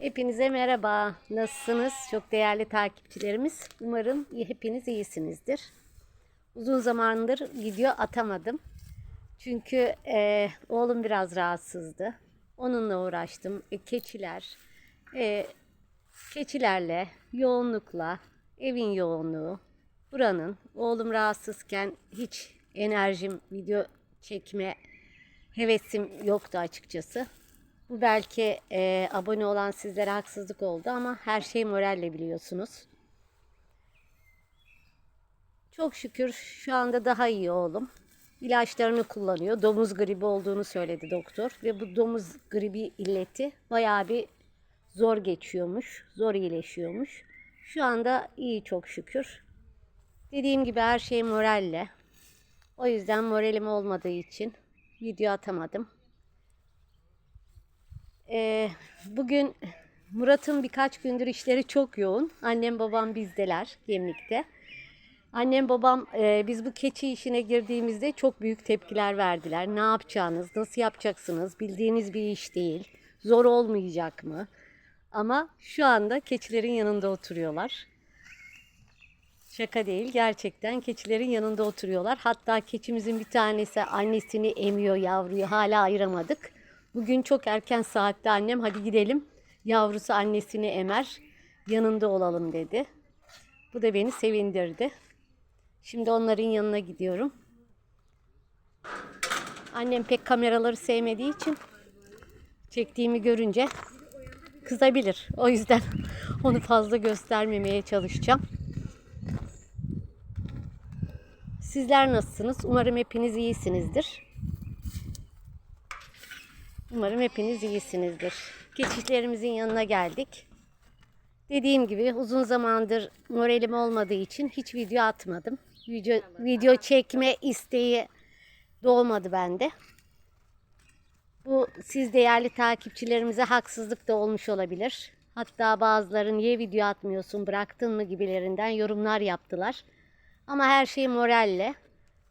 Hepinize merhaba. Nasılsınız? Çok değerli takipçilerimiz. Umarım hepiniz iyisinizdir. Uzun zamandır video atamadım. Çünkü e, oğlum biraz rahatsızdı. Onunla uğraştım. E, keçiler, e, keçilerle, yoğunlukla, evin yoğunluğu, buranın, oğlum rahatsızken hiç enerjim video çekme hevesim yoktu açıkçası. Bu belki e, abone olan sizlere haksızlık oldu ama her şey moralle biliyorsunuz. Çok şükür şu anda daha iyi oğlum. İlaçlarını kullanıyor. Domuz gribi olduğunu söyledi doktor. Ve bu domuz gribi illeti bayağı bir zor geçiyormuş. Zor iyileşiyormuş. Şu anda iyi çok şükür. Dediğim gibi her şey moralle. O yüzden moralim olmadığı için video atamadım. Ee, bugün Murat'ın birkaç gündür işleri çok yoğun. Annem babam bizdeler Gemlik'te. Annem babam e, biz bu keçi işine girdiğimizde çok büyük tepkiler verdiler. Ne yapacağınız, nasıl yapacaksınız, bildiğiniz bir iş değil. Zor olmayacak mı? Ama şu anda keçilerin yanında oturuyorlar. Şaka değil gerçekten keçilerin yanında oturuyorlar. Hatta keçimizin bir tanesi annesini emiyor yavruyu hala ayıramadık. Bugün çok erken saatte annem hadi gidelim yavrusu annesini emer yanında olalım dedi. Bu da beni sevindirdi. Şimdi onların yanına gidiyorum. Annem pek kameraları sevmediği için çektiğimi görünce kızabilir. O yüzden onu fazla göstermemeye çalışacağım. Sizler nasılsınız? Umarım hepiniz iyisinizdir. Umarım hepiniz iyisinizdir. Keçilerimizin yanına geldik. Dediğim gibi uzun zamandır moralim olmadığı için hiç video atmadım. Video, video çekme isteği doğmadı bende. Bu siz değerli takipçilerimize haksızlık da olmuş olabilir. Hatta bazıları niye video atmıyorsun bıraktın mı gibilerinden yorumlar yaptılar. Ama her şey moralle.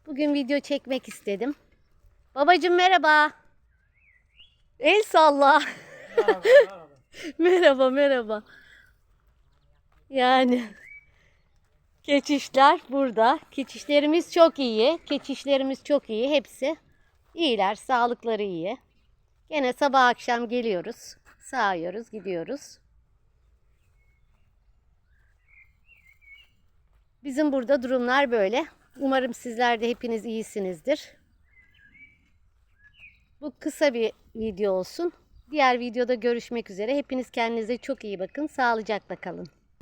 Bugün video çekmek istedim. Babacım merhaba. El salla. merhaba merhaba. Yani keçişler burada. Keçişlerimiz çok iyi. Keçişlerimiz çok iyi. Hepsi iyiler. Sağlıkları iyi. Gene sabah akşam geliyoruz. Sağıyoruz, gidiyoruz. Bizim burada durumlar böyle. Umarım sizler de hepiniz iyisinizdir. Bu kısa bir video olsun. Diğer videoda görüşmek üzere. Hepiniz kendinize çok iyi bakın. Sağlıcakla kalın.